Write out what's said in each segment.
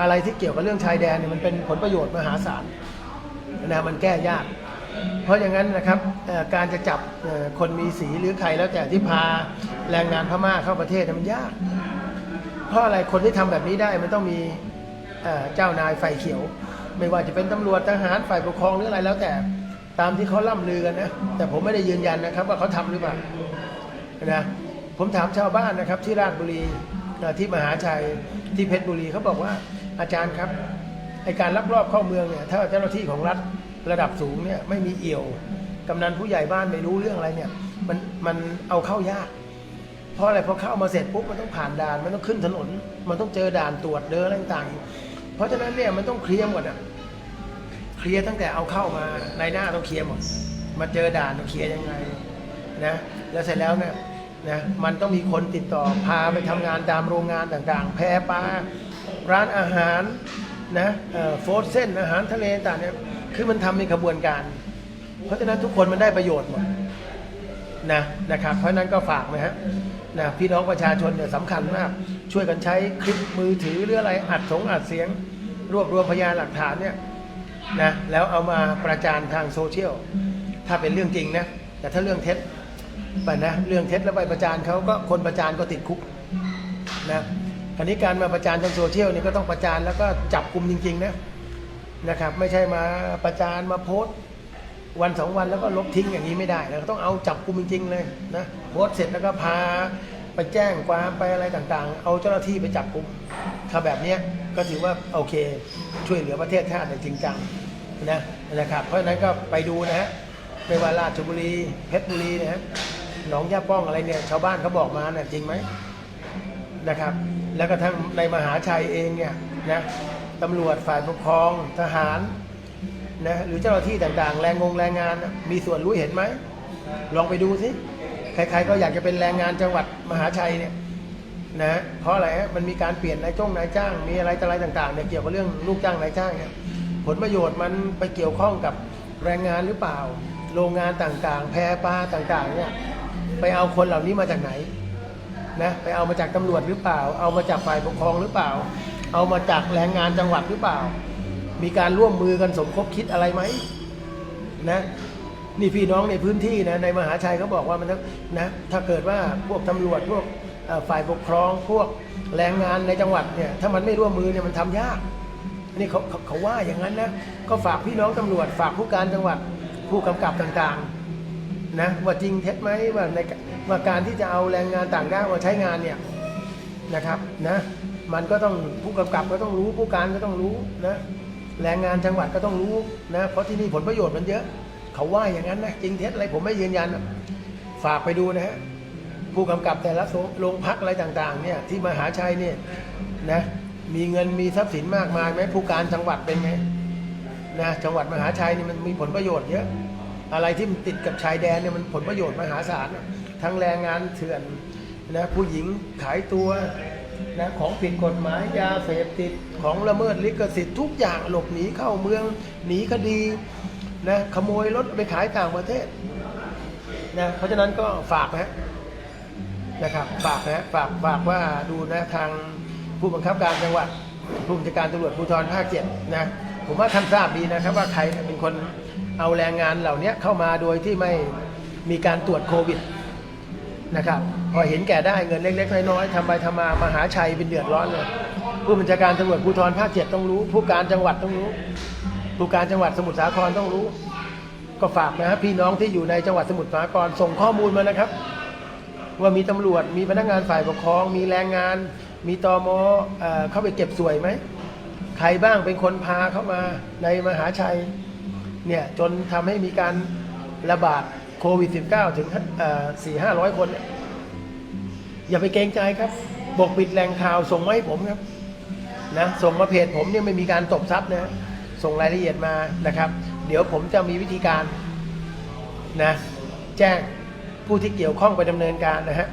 อะไรที่เกี่ยวกับเรื่องชายแดนเนี่ยมันเป็นผลประโยชน์มหาศาลนะมันแก้ยาก เพราะอย่างนั้นนะครับการจะจับคนมีสีหรือใครแล้วแต่ที่พาแรงงานพม่าเข้าประเทศมันยาก เพราะอะไรคนที่ทำแบบนี้ได้มันต้องมีเจ้านายไฟเขียว ไม่ว่าจะเป็นตำรวจทหารฝ่ายปกครองหรืออะไรแล้วแต่ตามที่เขาล่ำลือกันนะแต่ผมไม่ได้ยืนยันนะครับว่าเขาทำหรือเปล่านะผมถามชาวบ้านนะครับที่ราชบุรีที่มหาชัยที่เพชรบุรีเขาบอกว่า อาจารย์ครับไอการลักลอบเข้าเมืองเนี่ยถ้าเจ้าหน้าที่ของรัฐระดับสูงเนี่ยไม่มีเอี่ยวกำนันผู้ใหญ่บ้านไม่รู้เรื่องอะไรเนี่ยมันมันเอาเข้ายาก เพราะอะไรพอเข้ามาเสร็จปุ๊บมันต้องผ่านด่านมันต้องขึ้นถนน มันต้องเจอด่านตรวจเดินอะไรต่างๆ เพราะฉะนั้นเนี่ยมันต้องเคลียร์หมดอะเคลียร์ตั้งแต่เอาเข้ามาในหน้าต้องเคลียร์หมดมาเจอด่านต้องเคลียร์ยังไงนะแล้วเสร็จแล้วเนี่ยนะมันต้องมีคนติดต่อพาไปทำงานตามโรงงานต่างๆ แพปลา ร้านอาหารนะโฟร์เส้นอาหารทะเลต่างเนี่ยคือมันทำเป็นขบวนการ เพราะฉะนั้นทุกคนมันได้ประโยชน์หมดนะนะครับเพราะฉะนั้นก็ฝากนะฮะนะพี่น้องประชาชนเนี่ยสำคัญมาก ช่วยกันใช้คลิปมือถือหรืออะไรอัดสงอัดเสียง รวบรวมพยานหลักฐานเนี่ยนะแล้วเอามาประจานทางโซเชียลถ้าเป็นเรื่องจริงนะแต่ถ้าเรื่องเท็จไปนะเรื่องเท็จแล้วไปประจานเขาก็คนประจานก็ติดคุกนะ คราวนี้การมาประจานทางโซเชียลนี่ก็ต้องประจานแล้วก็จับกลุ่มจริง ๆ นะนะครับ ไม่ใช่มาประจานมาโพสต์วันสองวันแล้วก็ลบทิ้งอย่างนี้ไม่ได้นะต้องเอาจับกลุ่มจริง ๆ เลยนะโพสต์เสร็จแล้วก็พาไปแจ้งความไปอะไรต่างๆ เอาเจ้าหน้าที่ไปจับกลุ่มถ้าแบบนี้ก็ถือว่าโอเคช่วยเหลือประเทศชาติจริงจังนะนะครับ เพราะฉะนั้นก็ไปดูนะฮะไม่ว่าราชบุรีเพชรบุรีนะฮะหนองย่าป้องอะไรเนี่ยชาวบ้านเขาบอกมาเนี่ยจริงไหมนะครับ แล้วก็ทั้งในมหาชัยเองเนี่ยนะตำรวจฝ่ายปกครองทหารนะหรือเจ้าหน้าที่ต่างๆ แรงงงแรงงานมีส่วนรู้เห็นไหมลองไปดูสิใครๆก็อยากจะเป็นแรงงานจังหวัดมหาชัยเนี่ยนะเพราะอะไรมันมีการเปลี่ยนนายจ้งนายจ้าง มีอะไรต่ออะไรต่างๆเนี่ยเกี่ยวกับเรื่องลูกจ้างนายจ้างเนี่ยผลประโยชน์มันไปเกี่ยวข้องกับแรงงานหรือเปล่า โรงงานต่างๆ แพรปลาต่างๆเนี่ยไปเอาคนเหล่านี้มาจากไหน นะไปเอามาจากตำรวจหรือเปล่า เอามาจากฝ่ายปกครองหรือเปล่า เอามาจากแรงงานจังหวัดหรือเปล่า มีการร่วมมือกันสมคบคิดอะไรไหมนะนี่พี่น้องในพื้นที่นะในมหาชัยเขาบอกว่ามันนะถ้าเกิดว่าพวกตำรวจพวกฝ่ายปกครองพวกแรงงานในจังหวัดเนี่ยถ้ามันไม่ร่วมมือเนี่ยมันทำยากนี่เขาเขาเขาว่าอย่างนั้นนะก็ฝากพี่น้องตำรวจฝากผู้การจังหวัดผู้กำกับต่างๆ นะว่าจริงเท็จไหมว่าในว่าการที่จะเอาแรงงานต่างด้าวมาใช้งานเนี่ยนะครับนะมันก็ต้องผู้กำกับก็ต้องรู้ผู้การก็ต้องรู้นะแรงงานจังหวัดก็ต้องรู้นะเพราะที่นี่ผลประโยชน์มันเยอะ เขาว่าอย่างนั้นนะจริงเท็จอะไรผมไม่ยืนยันฝากไปดูนะฮะผู้กำกับแต่ละโรงพักอะไรต่างๆเนี่ยที่มหาชัยเนี่ยนะมีเงินมีทรัพย์สินมากมายไหมผู้การจังหวัดเป็นไงนะจังหวัดมหาชัยนี่มันมีผลประโยชน์เยอะ อะไรที่มันติดกับชายแดนเนี่ยมันผลประโยชน์มหาศาลทั้งแรงงานเถื่อนนะผู้หญิงขายตัวนะของผิดกฎหมายยาเสพติดของละเมิดลิขสิทธิ์ทุกอย่างหลบหนีเข้าเมืองหนีคดีนะขโมยรถไปขายต่างประเทศนะเพราะฉะนั้นก็ฝากนะนะครับฝากนะฝากฝากว่าดูนะทางผู้บังคับการจังหวัดผู้บัญชาการตำรวจภูธรภาคเจ็ดนะผมว่าท่านทราบดีนะครับว่าใครเป็นคน เอาแรงงานเหล่านี้เข้ามาโดยที่ไม่มีการตรวจโควิดนะครับพอเห็นแก่ได้เงินเล็ก ๆ น้อยๆทำไปทำมามหาชัยเป็นเดือดร้อนเลยผู้บัญชาการตำรวจภูธรภาคเจ็ดต้องรู้ ผู้การจังหวัดต้องรู้ ผู้การจังหวัดสมุทรสาครต้องรู้ ก็ฝากนะพี่น้องที่อยู่ในจังหวัดสมุทรสาครส่งข้อมูลมานะครับ ว่ามีตำรวจมีพนักงานฝ่ายปกครอง มีแรงงาน มีตอมอเข้าไปเก็บสวยไหมใครบ้างเป็นคนพาเข้ามาในมหาชัย เนี่ยจนทำให้มีการระบาดโควิด -19 ถึงสี่ห้าร้อยคนเนี่ยอย่าไปเกรงใจครับบกปิดแหล่งข่าวส่งมาให้ผมครับนะส่งมาเพจผมเนี่ยไม่มีการตบทรัพย์นะส่งรายละเอียดมานะครับ เดี๋ยวผมจะมีวิธีการนะแจ้งผู้ที่เกี่ยวข้องไปดำเนินการนะฮะ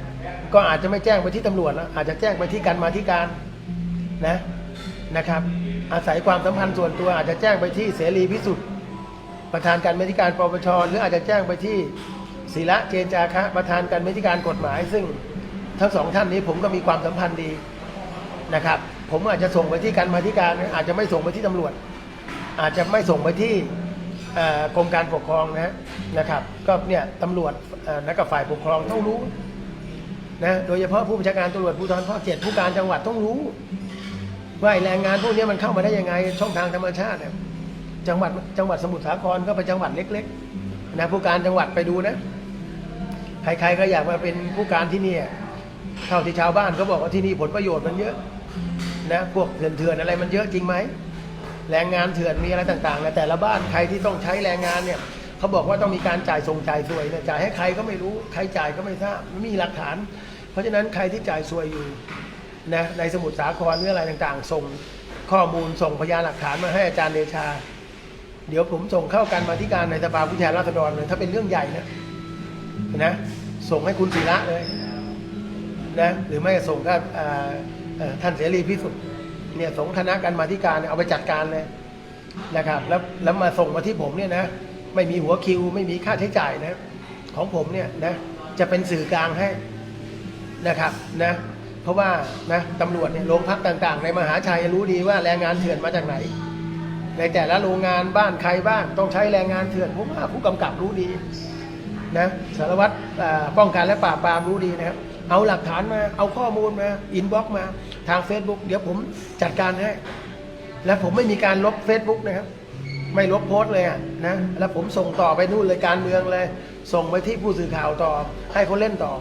ก็อาจจะไม่แจ้งไปที่ตำรวจแล้วอาจจะแจ้งไปที่การมาธิการนะนะครับ อาศัยความสัมพันธ์ส่วนตัวอาจจะแจ้งไปที่เสรีพิสุทธิ์ ประธานการมธิการปปชหรืออาจจะแจ้งไปที่ศิระเจนจาคะ ประธานการมธิการกฎหมาย ซึ่งทั้งสองท่านนี้ผมก็มีความสัมพันธ์ดีนะครับ ผมอาจจะส่งไปที่การมาธิการอาจจะไม่ส่งไปที่ตำรวจ อาจจะไม่ส่งไปที่กรมการปกครองนะนะครับ ก็เนี่ยตำรวจเอ่อและกับฝ่ายปกครองต้องรู้นะโดยเฉพาะผู้บัญชาการตำรวจภูธรภาคเจ็ดผู้การจังหวัดต้องรู้ว่าแรงงานพวกนี้มันเข้ามาได้ยังไงช่องทางธรรมชาติเนี่ย จังหวัดจังหวัดสมุทรสาครก็เป็นจังหวัดเล็กๆนะผู้การจังหวัดไปดูนะ ใครๆก็อยากมาเป็นผู้การที่นี่เท่าที่ชาวบ้านเขาบอกว่าที่นี่ผลประโยชน์มันเยอะนะพวกเถื่อนๆอะไรมันเยอะจริงไหมแรงงานเถื่อนมีอะไรต่างๆนะแต่ละบ้านใครที่ต้องใช้แรงงานเนี่ยเขาบอกว่าต้องมีการจ่ายส่งจ่ายสวยเนี่ยจ่ายให้ใครก็ไม่รู้ใครจ่ายก็ไม่ทราบไม่มีหลักฐาน เพราะฉะนั้นใครที่จ่ายสวยอยู่นะในสมุทรสาครหรืออะไรต่างๆ ส่งข้อมูลส่งพยานหลักฐานมาให้อาจารย์เดชา เดี๋ยวผมส่งเข้ากันมาที่การในสภาผู้แทนราษฎรเลย ถ้าเป็นเรื่องใหญ่นะนะ ส่งให้คุณศิระเลยนะหรือไม่ก็ส่งก็ท่านเสรีพิสุทธิ์เนี่ยส่งคณะกันมาธิการเนี่ยเอาไปจัดการเลยนะครับ แล้วแล้วมาส่งมาที่ผมเนี่ยนะไม่มีหัวคิว ไม่มีค่าใช้จ่ายนะ ของผมเนี่ยนะจะเป็นสื่อกลางให้นะครับนะเพราะว่านะตำรวจเนี่ยโรงพักต่าง ๆ ในมหาชัยรู้ดีว่าแรงงานเถื่อนมาจากไหน ในแต่ละโรงงานบ้านใครบ้างต้องใช้แรงงานเถื่อนผมว่าผู้กำกับรู้ดีนะสารวัตรป้องกันและปราบปรามรู้ดีนะครับ เอาหลักฐานมาเอาข้อมูลมาอินบ็อกมาทาง Facebook เดี๋ยวผมจัดการให้ และผมไม่มีการลบ Facebook นะครับ ไม่ลบโพสต์เลยนะแล้วผมส่งต่อไปนู่นเลยการเมืองเลย ส่งไปที่ผู้สื่อข่าวต่อ ให้เขาเล่นต่อ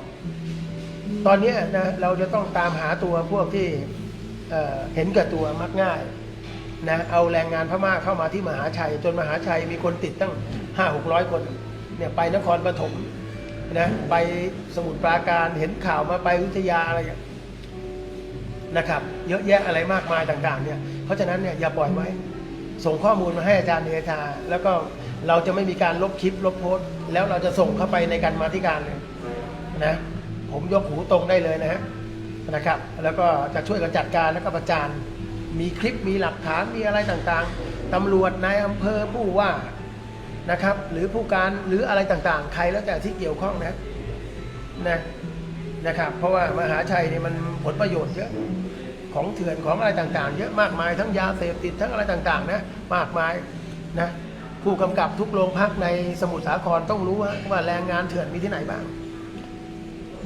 ตอนนี้นะเราจะต้องตามหาตัวพวกที่เเห็นแก่ตัวมักง่าย นะเอาแรงงานพม่าเข้ามาที่มหาชัย จนมหาชัยมีคนติดตั้งห้าหกร้อยคนเนี่ยไปนครปฐมนะไปสมุทรปราการเห็นข่าวมาไปวิทยาอะไรนะครับ เยอะแยะอะไรมากมายต่างๆเนี่ยเพราะฉะนั้นเนี่ยอย่าปล่อยไว้ ส่งข้อมูลมาให้อาจารย์เดชาแล้วก็เราจะไม่มีการลบคลิปลบโพสต์แล้วเราจะส่งเข้าไปในการมาธิการเลยนะผมยกหูตรงได้เลยนะฮะนะครับ แล้วก็จะช่วยกันจัดการแล้วก็ประจาน มีคลิปมีหลักฐานมีอะไรต่างๆตำรวจนายอำเภอผู้ว่านะครับหรือผู้การหรืออะไรต่างๆ ใครแล้วแต่ที่เกี่ยวข้องนะนะนะครับ เพราะว่ามหาชัยเนี่ยมันผลประโยชน์เยอะของเถื่อนของอะไรต่างๆ เยอะมากมายทั้งยาเสพติดทั้งอะไรต่างๆนะมากมายนะผู้กำกับทุกโรงพักในสมุทรสาครต้องรู้ว่าว่าแรงงานเถื่อนมีที่ไหนบ้าง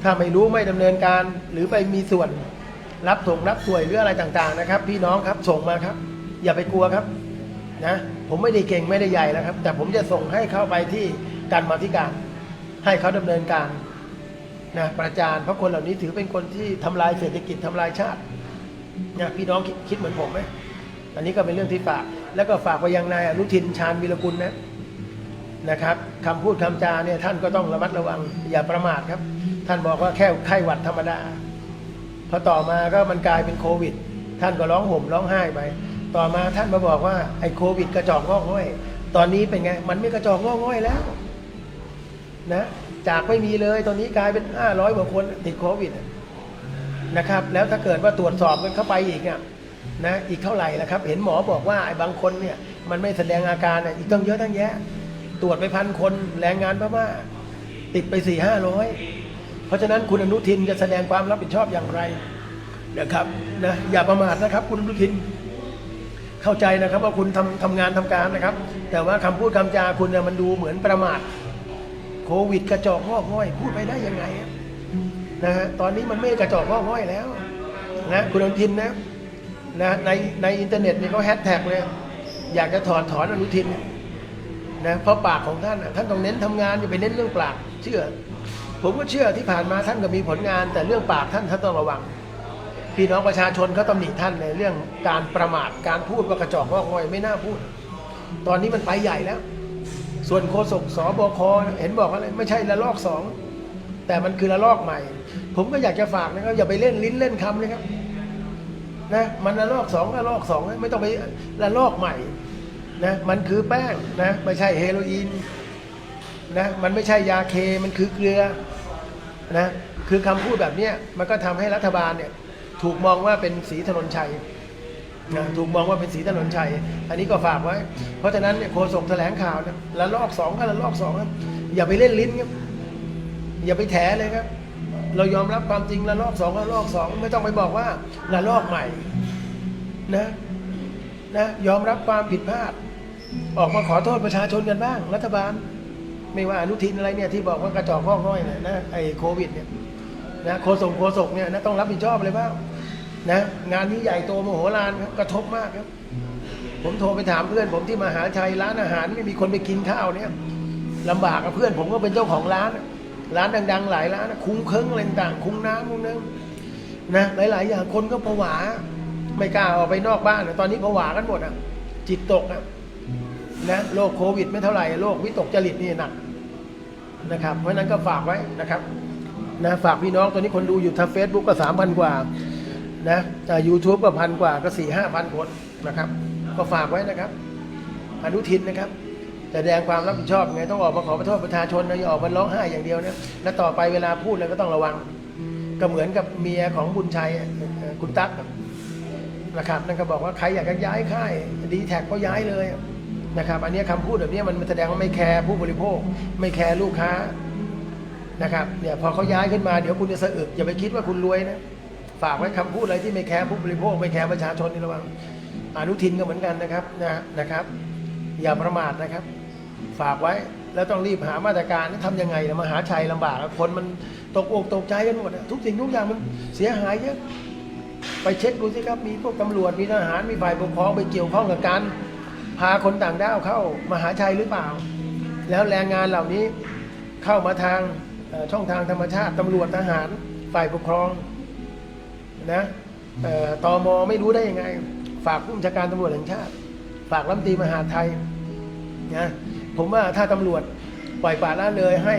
ถ้าไม่รู้ไม่ดำเนินการหรือไปมีส่วน รับส่งรับสวยหรืออะไรต่างๆนะครับ พี่น้องครับส่งมาครับ อย่าไปกลัวครับนะผมไม่ได้เก่งไม่ได้ใหญ่นะครับ แต่ผมจะส่งให้เข้าไปที่การมาธิการ ให้เขาดำเนินการนะประจานเพราะคนเหล่านี้ถือเป็นคนที่ทำลายเศรษฐกิจทำลายชาตินะพี่น้องคิดคิดเหมือนผมไหมอันนี้ก็เป็นเรื่องที่ฝาก แล้วก็ฝากไปยังนายอนุทินชาญวิรกุลนะนะครับคำพูดคำจาเนี่ยท่านก็ต้องระมัดระวังอย่าประมาทครับ ท่านบอกว่าแค่ไข้หวัดธรรมดา พอต่อมาก็มันกลายเป็นโควิด ท่านก็ร้องห่มร้องไห้ไป ต่อมาท่านมาบอกว่าไอ้โควิดกระจอกงอกง่อย ตอนนี้เป็นไง มันไม่กระจอกงอกง่อยแล้วนะจากไม่มีเลยตอนนี้กลายเป็น 500กว่าคนติดโควิดนะครับ แล้วถ้าเกิดว่าตรวจสอบกันเข้าไปอีกอะนะอีกเท่าไหร่ละครับ เห็นหมอบอกว่าไอ้บางคนเนี่ยมันไม่แสดงอาการอีกตั้งเยอะตั้งแยะ ตรวจไปพันคนแรงงานพม่าติดไปสี่ห้าร้อย เพราะฉะนั้นคุณอนุทินจะแสดงความรับผิดชอบอย่างไรนะครับนะอย่าประมาทนะครับ คุณอนุทิน เข้าใจนะครับว่าคุณทำทำงานทำการนะครับ แต่ว่าคำพูดคำจาคุณเนี่ยมันดูเหมือนประมาทโควิดกระจอกงอกง่อย พูดไปได้ยังไงนะฮะตอนนี้มันไม่กระจอกงอกง่อยแล้วนะคุณอนุทินนะนะในในอินเทอร์เน็ตนี่เขาแฮชแท็กเลยอยากจะถอดถอนอนุทินนะเพราะปากของท่านท่านต้องเน้นทำงานอย่าไปเน้นเรื่องปากเชื่อ ผมก็เชื่อที่ผ่านมาท่านก็มีผลงาน แต่เรื่องปากท่านท่านต้องระวัง พี่น้องประชาชนเขาตำหนิท่านในเรื่องการประมาทการพูดว่ากระจอกงอกงอยไม่น่าพูด ตอนนี้มันไปใหญ่แล้ว ส่วนโฆษกสบคเห็นบอกอะไรไม่ใช่ละลอกสองแต่มันคือละลอกใหม่ ผมก็อยากจะฝากนะครับอย่าไปเล่นลิ้นเล่นคำเลยครับนะมันละลอกสองละลอกสองไม่ต้องไปละลอกใหม่นะมันคือแป้งนะไม่ใช่เฮโรอีนนะมันไม่ใช่ยาเคมันคือเกลือ นะคือคำพูดแบบนี้มันก็ทำให้รัฐบาลเนี่ยถูกมองว่าเป็นสีถนนชัยนะถูกมองว่าเป็นสีถนนชัย อันนี้ก็ฝากไว้ เพราะฉะนั้นเนี่ยโฆษกแถลงข่าวเนี่ยละลอกสองก็ละลอกสองครับอย่าไปเล่นลิ้นครับอย่าไปแถเลยครับ เรายอมรับความจริงละลอกสองละลอกสองไม่ต้องไปบอกว่าละลอกใหม่นะนะยอมรับความผิดพลาด ออกมาขอโทษประชาชนกันบ้าง รัฐบาล ไม่ว่าอนุทินอะไรเนี่ยที่บอกว่ากระจอกข้อง่อยเนี่ยนะไอ้โควิดเนี่ยนะโคศกโคศกเนี่ยนะต้องรับผิดชอบเลยบ้างนะงานนี้ใหญ่โตมโหฬารครับกระทบมากครับ ผมโทรไปถามเพื่อน ผมที่มหาชัยร้านอาหารไม่มีคนไปกินข้าวเนี่ยลำบากกับเพื่อนผมก็เป็นเจ้าของร้าน ร้านดัง ๆ หลายร้านคุ้งเคิงอะไรต่างคุ้งน้ำคุ้งน้ำนะหลาย ๆ อย่างคนก็ผวา ไม่กล้าออกไปนอกบ้านอะตอนนี้ผวากันหมดอะ จิตตกอะ นะโรคโควิดไม่เท่าไหร่โรควิตกจริตนี่หนักนะครับ เพราะนั้นก็ฝากไว้นะครับนะฝากพี่น้องตอนนี้คนดูอยู่ทางเฟซบุ๊กก็สามพันกว่านะยูทูบก็พันกว่าก็สี่ห้าพันคนนะครับ ก็ฝากไว้นะครับอนุทินนะครับแสดงความรับผิดชอบไงต้องออกมาขอโทษประชาชนนะอย่าออกมาร้องไห้อย่างเดียวนะและต่อไปเวลาพูดเลยก็ต้องระวัง ก็เหมือนกับเมียของบุญชัยคุณตั๊กนะครับนั่นก็บอกว่าใครอยากจะย้ายค่ายดีแท็กก็ย้ายเลย นะครับอันนี้คำพูดแบบนี้มันแสดงว่าไม่แคร์ผู้บริโภค ไม่แคร์ลูกค้านะครับเนี่ยพอเขาย้ายขึ้นมาเดี๋ยวคุณจะสะอึกอย่าไปคิดว่าคุณรวยนะฝากไว้คำพูดอะไรที่ไม่แคร์ผู้บริโภค ไม่แคร์ประชาชนนี่ระวังอนุทินก็เหมือนกันนะครับนะนะครับ อย่าประมาทนะครับ ฝากไว้แล้วต้องรีบหามาตรการทำยังไงนะมหาชัยลำบากคนมันตกอกตกใจกันหมดอะทุกสิ่งทุกอย่างมันเสียหายเยอะไปเช็คดูสิครับมีพวกตำรวจมีทหารมีฝ่ายปกครองไปเกี่ยวข้องกับการ พาคนต่างด้าวเข้ามหาชัยหรือเปล่า แล้วแรงงานเหล่านี้เข้ามาทางช่องทางธรรมชาติตำรวจทหารฝ่ายปกครองนะเอ่อไม่รู้ได้ยังไง ฝากผู้บัญชาการตำรวจแห่งชาติ ฝากรัฐมนตรีมหาไทยนะผมว่าถ้าตำรวจปล่อยปละละเลยให้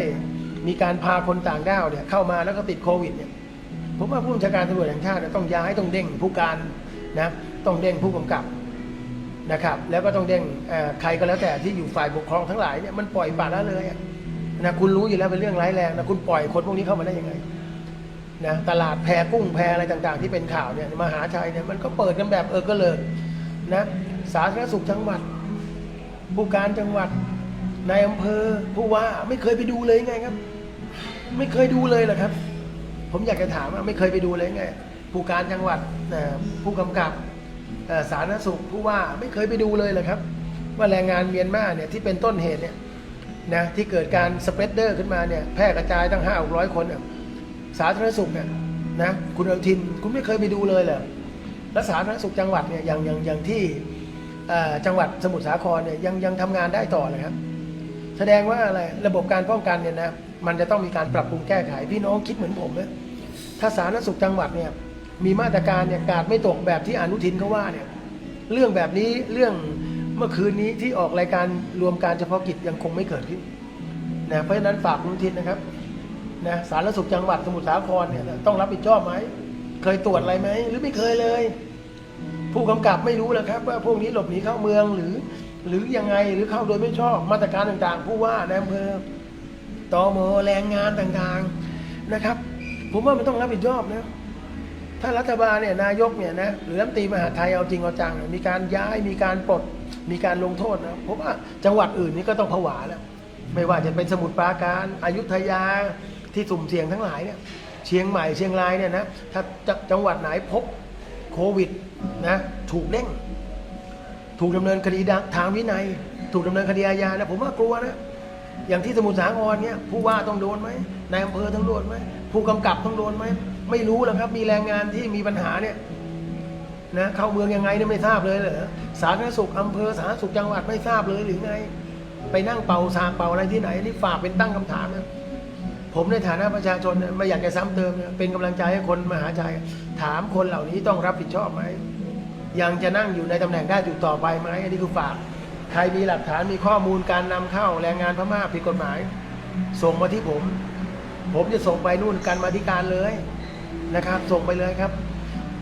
มีการพาคนต่างด้าวเนี่ยเข้ามาแล้วก็ติดโควิดเนี่ยผมว่าผู้บัญชาการตำรวจแห่งชาติต้องย้ายต้องเด้งผู้การนะต้องเด้งผู้กำกับ นะครับแล้วก็ต้องเด้งใครก็แล้วแต่ที่อยู่ฝ่ายปกครองทั้งหลายเนี่ยมันปล่อยปละละเลยนะคุณรู้อยู่แล้วเป็นเรื่องร้ายแรงนะคุณปล่อยคนพวกนี้เข้ามาได้ยังไงนะตลาดแพกุ้งแพอะไรต่างๆ ที่เป็นข่าวเนี่ยมหาชัยเนี่ยมันก็เปิดกันแบบเออก็เลยนะสาธารณสุขจังหวัดผู้การจังหวัดนายอำเภอผู้ว่าไม่เคยไปดูเลยไงครับ ไม่เคยดูเลยเหรอครับ ผมอยากจะถามว่าไม่เคยไปดูเลยไงผู้การจังหวัดผู้กำกับ สาธารณสุขผู้ว่าไม่เคยไปดูเลยเหรอครับ ว่าแรงงานเมียนมาเนี่ยที่เป็นต้นเหตุเนี่ยนะที่เกิดการสเปรดเดอร์ขึ้นมาเนี่ยแพร่กระจายตั้งห้าร้อยคนเนี่ยสาธารณสุขเนี่ยนะคุณอนุทินคุณไม่เคยไปดูเลยเหรอแล้วสาธารณสุขจังหวัดเนี่ยอย่างอย่างอย่างที่จังหวัดสมุทรสาครเนี่ยยังยังทำงานได้ต่อเลยครับแสดงว่าอะไรระบบการป้องกันเนี่ยนะมันจะต้องมีการปรับปรุงแก้ไขพี่น้องคิดเหมือนผมไหมถ้าสาธารณสุขจังหวัดเนี่ย มีมาตรการเนี่ยกาดไม่ตกแบบที่อนุทินเขาว่าเนี่ยเรื่องแบบนี้เรื่องเมื่อคืนนี้ที่ออกรายการรวมการเฉพาะกิจยังคงไม่เกิดขึ้นนะเพราะฉะนั้นฝากอนุทินนะครับนะสาธารณสุขจังหวัดสมุทรสาครเนี่ยต้องรับผิดชอบไหมเคยตรวจอะไรไหมหรือไม่เคยเลย ผู้กำกับไม่รู้แล้วครับ ว่าพวกนี้หลบหนีเข้าเมืองหรือ หรือยังไงหรือเข้าโดยไม่ชอบมาตรการต่างๆ ผู้ว่าในอำเภอตอมแรงงานต่างๆนะครับ ผมว่ามันต้องรับผิดชอบนะ ถ้ารัฐบาลเนี่ยนายกเนี่ยนะหรือรัฐมนตรีมหาไทยเอาจริงเอาจังเนี่ยมีการย้ายมีการปลดมีการลงโทษนะผมว่าจังหวัดอื่นนี่ก็ต้องผวาแล้วไม่ว่าจะเป็นสมุทรปราการอายุทยาที่สุ่มเสี่ยงทั้งหลายเนี่ยเชียงใหม่เชียงรายเนี่ยนะถ้าจจังหวัดไหนพบโควิดนะถูกเด้งถูกดำเนินคดีทางวินัย ถูกดำเนินคดีอาญานะผมว่ากลัวนะอย่างที่สมุทรสาครเนี่ยผู้ว่าต้องโดนไหมนายอำเภอต้องโดนไหมผู้กำกับต้องโดนไหม ไม่รู้หรอกครับ มีแรงงานที่มีปัญหาเนี่ยนะเข้าเมืองยังไงเนี่ยไม่ทราบเลยเหรอสาธารณสุขอำเภอสาธารณสุขจังหวัดไม่ทราบเลยหรือไง ไปนั่งเป่าสากเป่าอะไรที่ไหนนี่ฝากเป็นตั้งคำถามนะผมในฐานะประชาชนนะไม่อยากจะซ้ำเติมเป็นกำลังใจให้คนมหาชัยถามคนเหล่านี้ต้องรับผิดชอบไหมยังจะนั่งอยู่ในตำแหน่งได้อยู่ต่อไปไหมอันนี้คือฝาก ใครมีหลักฐานมีข้อมูลการนำเข้าแรงงานพม่าผิดกฎหมาย ส่งมาที่ผม ผมจะส่งไปนู่นกันมาธิการเลย นะครับ ส่งไปเลยครับ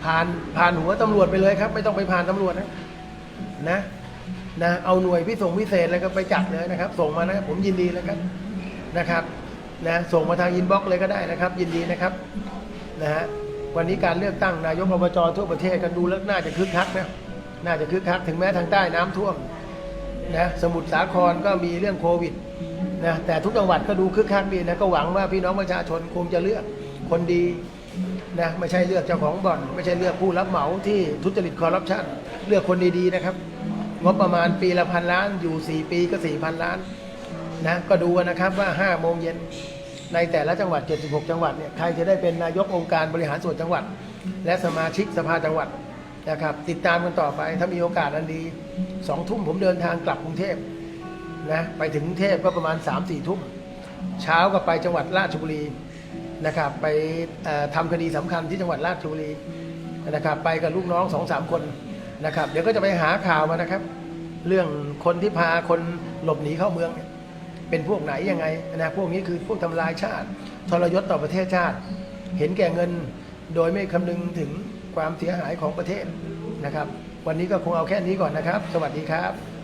ผ่านผ่านหัวตำรวจไปเลยครับ ไม่ต้องไปผ่านตำรวจนะนะนะเอาหน่วยพิส่งพิเศษแล้วก็ไปจัดเลยนะครับ ส่งมานะ ผมยินดีแล้วครับนะครับนะส่งมาทางอินบ็อกซ์เลยก็ได้นะครับ ยินดีนะครับนะฮะวันนี้การเลือกตั้งนายกอบจทั่วประเทศกันดูแล้วน่าจะคึกคักนะน่าจะคึกคักถึงแม้ทางใต้น้ำท่วมนะสมุทรสาครก็มีเรื่องโควิดนะแต่ทุกจังหวัดก็ดูคึกคักดีนะก็หวังว่าพี่น้องประชาชนคงจะเลือกคนดี นะไม่ใช่เลือกเจ้าของบ่อน ไม่ใช่เลือกผู้รับเหมาที่ทุจริตคอร์รัปชันเลือกคนดีๆนะครับ งบประมาณปีละพันล้านอยู่ 4 ปีก็ 4,000 ล้านนะก็ดูนนะครับว่า 5 โมงเย็นในแต่ละจังหวัด 76 จังหวัดเนี่ยใครจะได้เป็นนายกองค์การบริหารส่วนจังหวัด และสมาชิกสภาจังหวัดนะครับติดตามกันต่อไปถ้ามีโอกาสอันดีสองทุ่มผมเดินทางกลับกรุงเทพนะไปถึงกรุงเทพก็ประมาณ3 4ทุ่มเช้าก็ไปจังหวัดราชบุรี นะครับไปเอ่อทำคดีสำคัญที่จังหวัดราชบุรีนะครับ ไปกับลูกน้องสองสามคนนะครับ เดี๋ยวก็จะไปหาข่าวมานะครับ เรื่องคนที่พาคนหลบหนีเข้าเมืองเนี่ยเป็นพวกไหนยังไงนะพวกนี้คือพวกทำลายชาติ ทรยศต่อประเทศชาติ เห็นแก่เงินโดยไม่คำนึงถึงความเสียหายของประเทศนะครับ วันนี้ก็คงเอาแค่นี้ก่อนนะครับ สวัสดีครับ